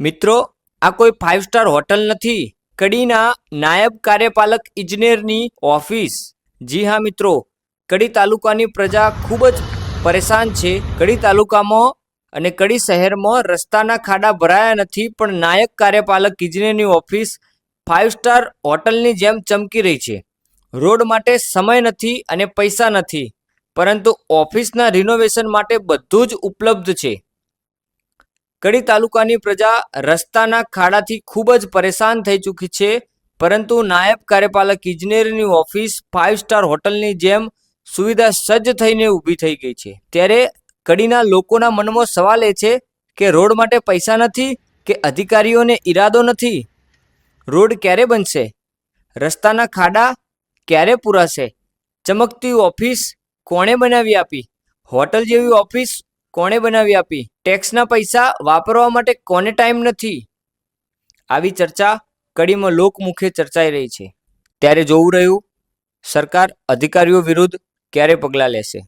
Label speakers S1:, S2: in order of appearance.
S1: મિત્રો, આ કોઈ ફાઇવ સ્ટાર હોટલ નથી. કડીના નાયબ કાર્યપાલક ઇજનેરની ઓફિસ. જી હા, મિત્રો. કડી તાલુકાની પ્રજા ખૂબ જ પરેશાન છે. કડી તાલુકામાં અને કડી શહેરમાં રસ્તાના ખાડા ભરાયા નથી, પણ નાયક કાર્યપાલક ઇજનેરની ઓફિસ ફાઇવ સ્ટાર હોટલની જેમ ચમકી રહી છે. રોડ માટે સમય નથી અને પૈસા નથી, પરંતુ ઓફિસના રિનોવેશન માટે બધું જ ઉપલબ્ધ છે. કડી તાલુકાની પ્રજા રસ્તાના ખાડાથી ખૂબ જ પરેશાન થઈ ચૂકી છે. પરંતુ નાયબ કાર્યપાલક ઇજનેરની ઓફિસ ફાઇવ સ્ટાર હોટલની જેમ સુવિધા સજ્જ થઈને ઊભી થઈ ગઈ છે. ત્યારે કડીના લોકોના મનમાં સવાલ એ છે કે રોડ માટે પૈસા નથી કે અધિકારીઓને ઈરાદો નથી? રોડ ક્યારે બનશે? રસ્તાના ખાડા ક્યારે પૂરાશે? ચમકતી ઓફિસ કોણે બનાવી આપી? હોટલ જેવી ઓફિસ કોણે બનાવી આપી? ટેક્સના પૈસા વાપરવા માટે કોને ટાઈમ નથી? આવી ચર્ચા કડીમાં લોકમુખે ચર્ચાઈ રહી છે. ત્યારે જોવું રહ્યું, સરકાર અધિકારીઓ વિરુદ્ધ ક્યારે પગલાં લેશે?